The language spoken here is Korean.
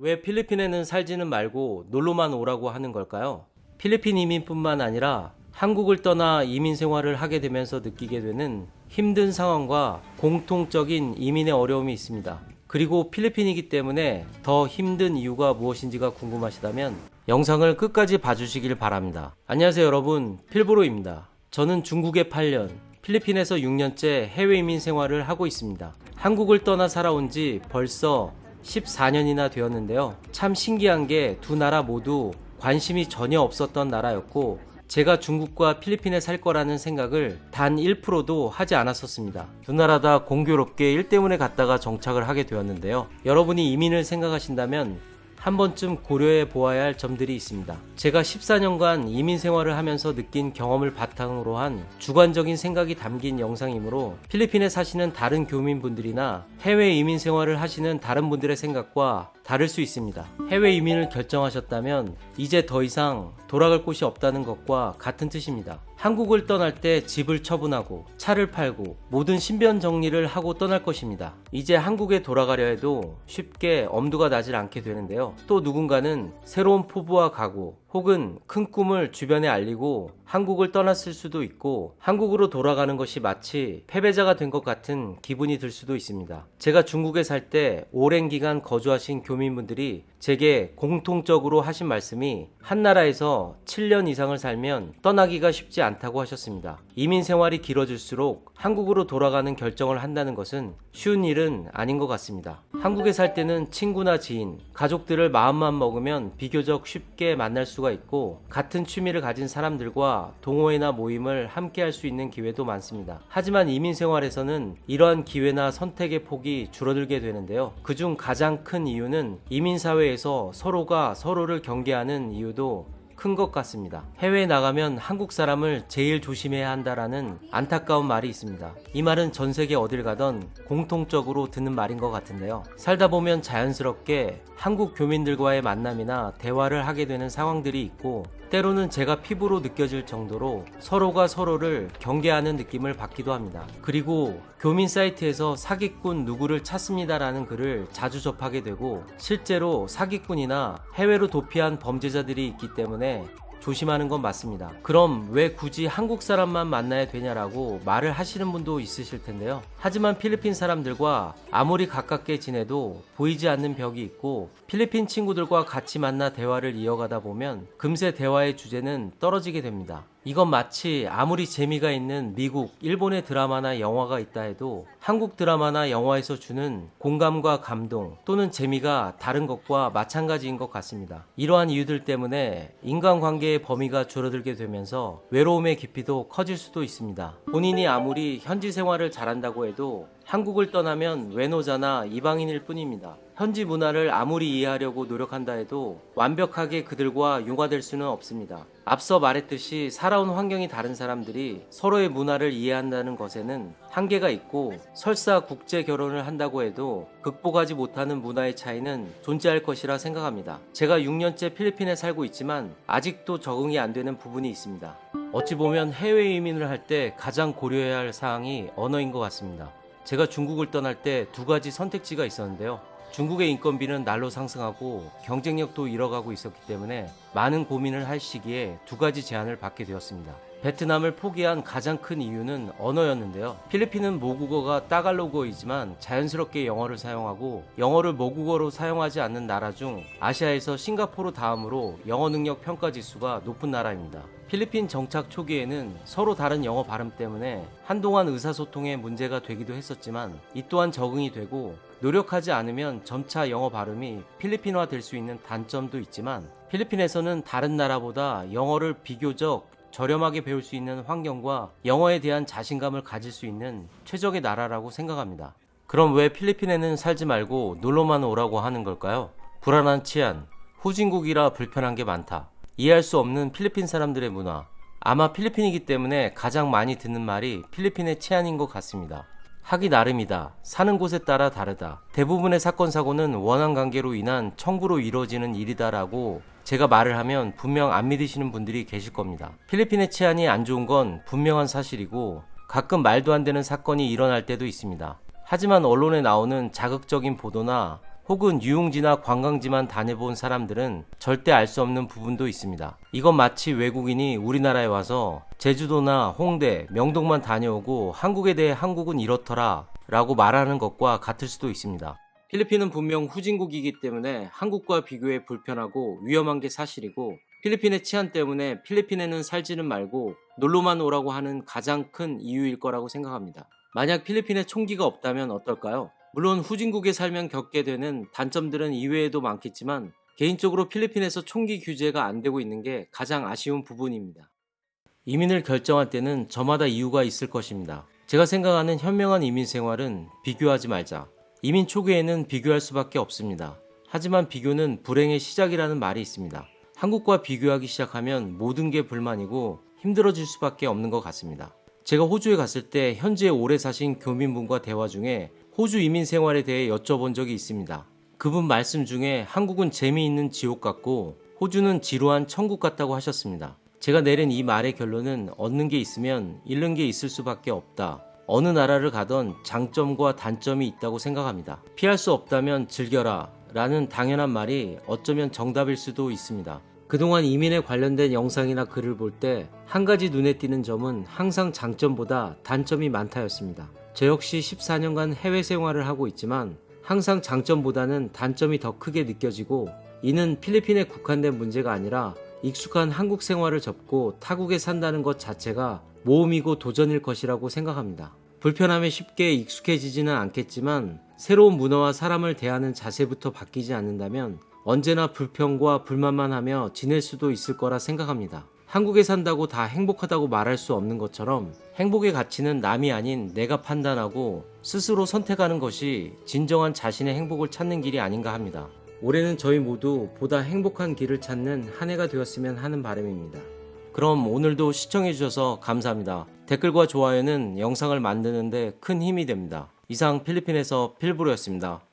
왜 필리핀에는 살지는 말고 놀러만 오라고 하는 걸까요? 필리핀 이민뿐만 아니라 한국을 떠나 이민 생활을 하게 되면서 느끼게 되는 힘든 상황과 공통적인 이민의 어려움이 있습니다. 그리고 필리핀이기 때문에 더 힘든 이유가 무엇인지가 궁금하시다면 영상을 끝까지 봐주시길 바랍니다. 안녕하세요 여러분 필브로입니다. 저는 중국에 8년, 필리핀에서 6년째 해외 이민 생활을 하고 있습니다. 한국을 떠나 살아온 지 벌써 14년이나 되었는데요. 참 신기한 게 두 나라 모두 관심이 전혀 없었던 나라였고 제가 중국과 필리핀에 살 거라는 생각을 단 1%도 하지 않았었습니다. 두 나라 다 공교롭게 일 때문에 갔다가 정착을 하게 되었는데요. 여러분이 이민을 생각하신다면 한 번쯤 고려해 보아야 할 점들이 있습니다. 제가 14년간 이민 생활을 하면서 느낀 경험을 바탕으로 한 주관적인 생각이 담긴 영상이므로 필리핀에 사시는 다른 교민분들이나 해외 이민 생활을 하시는 다른 분들의 생각과 다를 수 있습니다. 해외 이민을 결정하셨다면 이제 더 이상 돌아갈 곳이 없다는 것과 같은 뜻입니다. 한국을 떠날 때 집을 처분하고 차를 팔고 모든 신변 정리를 하고 떠날 것입니다. 이제 한국에 돌아가려 해도 쉽게 엄두가 나질 않게 되는데요. 또 누군가는 새로운 포부와 각오 혹은 큰 꿈을 주변에 알리고 한국을 떠났을 수도 있고 한국으로 돌아가는 것이 마치 패배자가 된 것 같은 기분이 들 수도 있습니다. 제가 중국에 살 때 오랜 기간 거주하신 교민분들이 제게 공통적으로 하신 말씀이 한 나라에서 7년 이상을 살면 떠나기가 쉽지 않다고 하셨습니다. 이민 생활이 길어질수록 한국으로 돌아가는 결정을 한다는 것은 쉬운 일은 아닌 것 같습니다. 한국에 살 때는 친구나 지인, 가족들을 마음만 먹으면 비교적 쉽게 만날 수가 있고 같은 취미를 가진 사람들과 동호회나 모임을 함께 할 수 있는 기회도 많습니다. 하지만 이민 생활에서는 이러한 기회나 선택의 폭이 줄어들게 되는데요. 그중 가장 큰 이유는 이민 사회에서 서로가 서로를 경계하는 이유도 큰 것 같습니다. 해외에 나가면 한국 사람을 제일 조심해야 한다라는 안타까운 말이 있습니다. 이 말은 전 세계 어딜 가던 공통적으로 듣는 말인 것 같은데요. 살다 보면 자연스럽게 한국 교민들과의 만남이나 대화를 하게 되는 상황들이 있고 때로는 제가 피부로 느껴질 정도로 서로가 서로를 경계하는 느낌을 받기도 합니다. 그리고 교민 사이트에서 사기꾼 누구를 찾습니다라는 글을 자주 접하게 되고 실제로 사기꾼이나 해외로 도피한 범죄자들이 있기 때문에 조심하는 건 맞습니다. 그럼 왜 굳이 한국 사람만 만나야 되냐라고 말을 하시는 분도 있으실 텐데요. 하지만 필리핀 사람들과 아무리 가깝게 지내도 보이지 않는 벽이 있고 필리핀 친구들과 같이 만나 대화를 이어가다 보면 금세 대화의 주제는 떨어지게 됩니다. 이건 마치 아무리 재미가 있는 미국, 일본의 드라마나 영화가 있다 해도 한국 드라마나 영화에서 주는 공감과 감동 또는 재미가 다른 것과 마찬가지인 것 같습니다. 이러한 이유들 때문에 인간관계의 범위가 줄어들게 되면서 외로움의 깊이도 커질 수도 있습니다. 본인이 아무리 현지 생활을 잘한다고 해도 한국을 떠나면 외노자나 이방인일 뿐입니다. 현지 문화를 아무리 이해하려고 노력한다 해도 완벽하게 그들과 융화될 수는 없습니다. 앞서 말했듯이 살아온 환경이 다른 사람들이 서로의 문화를 이해한다는 것에는 한계가 있고 설사 국제 결혼을 한다고 해도 극복하지 못하는 문화의 차이는 존재할 것이라 생각합니다. 제가 6년째 필리핀에 살고 있지만 아직도 적응이 안 되는 부분이 있습니다. 어찌 보면 해외 이민을 할 때 가장 고려해야 할 사항이 언어인 것 같습니다. 제가 중국을 떠날 때 두 가지 선택지가 있었는데요. 중국의 인건비는 날로 상승하고 경쟁력도 잃어가고 있었기 때문에 많은 고민을 할 시기에 두 가지 제안을 받게 되었습니다. 베트남을 포기한 가장 큰 이유는 언어였는데요. 필리핀은 모국어가 따갈로그이지만 자연스럽게 영어를 사용하고 영어를 모국어로 사용하지 않는 나라 중 아시아에서 싱가포르 다음으로 영어 능력 평가 지수가 높은 나라입니다. 필리핀 정착 초기에는 서로 다른 영어 발음 때문에 한동안 의사소통에 문제가 되기도 했었지만 이 또한 적응이 되고 노력하지 않으면 점차 영어 발음이 필리핀화 될 수 있는 단점도 있지만 필리핀에서는 다른 나라보다 영어를 비교적 저렴하게 배울 수 있는 환경과 영어에 대한 자신감을 가질 수 있는 최적의 나라라고 생각합니다. 그럼 왜 필리핀에는 살지 말고 놀러만 오라고 하는 걸까요? 불안한 치안, 후진국이라 불편한 게 많다. 이해할 수 없는 필리핀 사람들의 문화. 아마 필리핀이기 때문에 가장 많이 듣는 말이 필리핀의 치안인 것 같습니다. 하기 나름이다. 사는 곳에 따라 다르다. 대부분의 사건 사고는 원한 관계로 인한 청구로 이루어지는 일이다라고 제가 말을 하면 분명 안 믿으시는 분들이 계실 겁니다. 필리핀의 치안이 안 좋은 건 분명한 사실이고 가끔 말도 안 되는 사건이 일어날 때도 있습니다. 하지만 언론에 나오는 자극적인 보도나 혹은 유흥지나 관광지만 다녀본 사람들은 절대 알 수 없는 부분도 있습니다. 이건 마치 외국인이 우리나라에 와서 제주도나 홍대, 명동만 다녀오고 한국에 대해 한국은 이렇더라 라고 말하는 것과 같을 수도 있습니다. 필리핀은 분명 후진국이기 때문에 한국과 비교해 불편하고 위험한 게 사실이고 필리핀의 치안 때문에 필리핀에는 살지는 말고 놀러만 오라고 하는 가장 큰 이유일 거라고 생각합니다. 만약 필리핀에 총기가 없다면 어떨까요? 물론 후진국에 살면 겪게 되는 단점들은 이외에도 많겠지만 개인적으로 필리핀에서 총기 규제가 안 되고 있는 게 가장 아쉬운 부분입니다. 이민을 결정할 때는 저마다 이유가 있을 것입니다. 제가 생각하는 현명한 이민 생활은 비교하지 말자. 이민 초기에는 비교할 수밖에 없습니다. 하지만 비교는 불행의 시작이라는 말이 있습니다. 한국과 비교하기 시작하면 모든 게 불만이고 힘들어질 수밖에 없는 것 같습니다. 제가 호주에 갔을 때 현지에 오래 사신 교민분과 대화 중에 호주 이민 생활에 대해 여쭤본 적이 있습니다. 그분 말씀 중에 한국은 재미있는 지옥 같고 호주는 지루한 천국 같다고 하셨습니다. 제가 내린 이 말의 결론은 얻는 게 있으면 잃는 게 있을 수밖에 없다. 어느 나라를 가던 장점과 단점이 있다고 생각합니다. 피할 수 없다면 즐겨라 라는 당연한 말이 어쩌면 정답일 수도 있습니다. 그동안 이민에 관련된 영상이나 글을 볼 때 한 가지 눈에 띄는 점은 항상 장점보다 단점이 많다였습니다. 저 역시 14년간 해외 생활을 하고 있지만 항상 장점보다는 단점이 더 크게 느껴지고 이는 필리핀에 국한된 문제가 아니라 익숙한 한국 생활을 접고 타국에 산다는 것 자체가 모험이고 도전일 것이라고 생각합니다. 불편함에 쉽게 익숙해지지는 않겠지만 새로운 문화와 사람을 대하는 자세부터 바뀌지 않는다면 언제나 불평과 불만만 하며 지낼 수도 있을 거라 생각합니다. 한국에 산다고 다 행복하다고 말할 수 없는 것처럼 행복의 가치는 남이 아닌 내가 판단하고 스스로 선택하는 것이 진정한 자신의 행복을 찾는 길이 아닌가 합니다. 올해는 저희 모두 보다 행복한 길을 찾는 한 해가 되었으면 하는 바람입니다. 그럼 오늘도 시청해주셔서 감사합니다. 댓글과 좋아요는 영상을 만드는데 큰 힘이 됩니다. 이상 필리핀에서 필브로였습니다.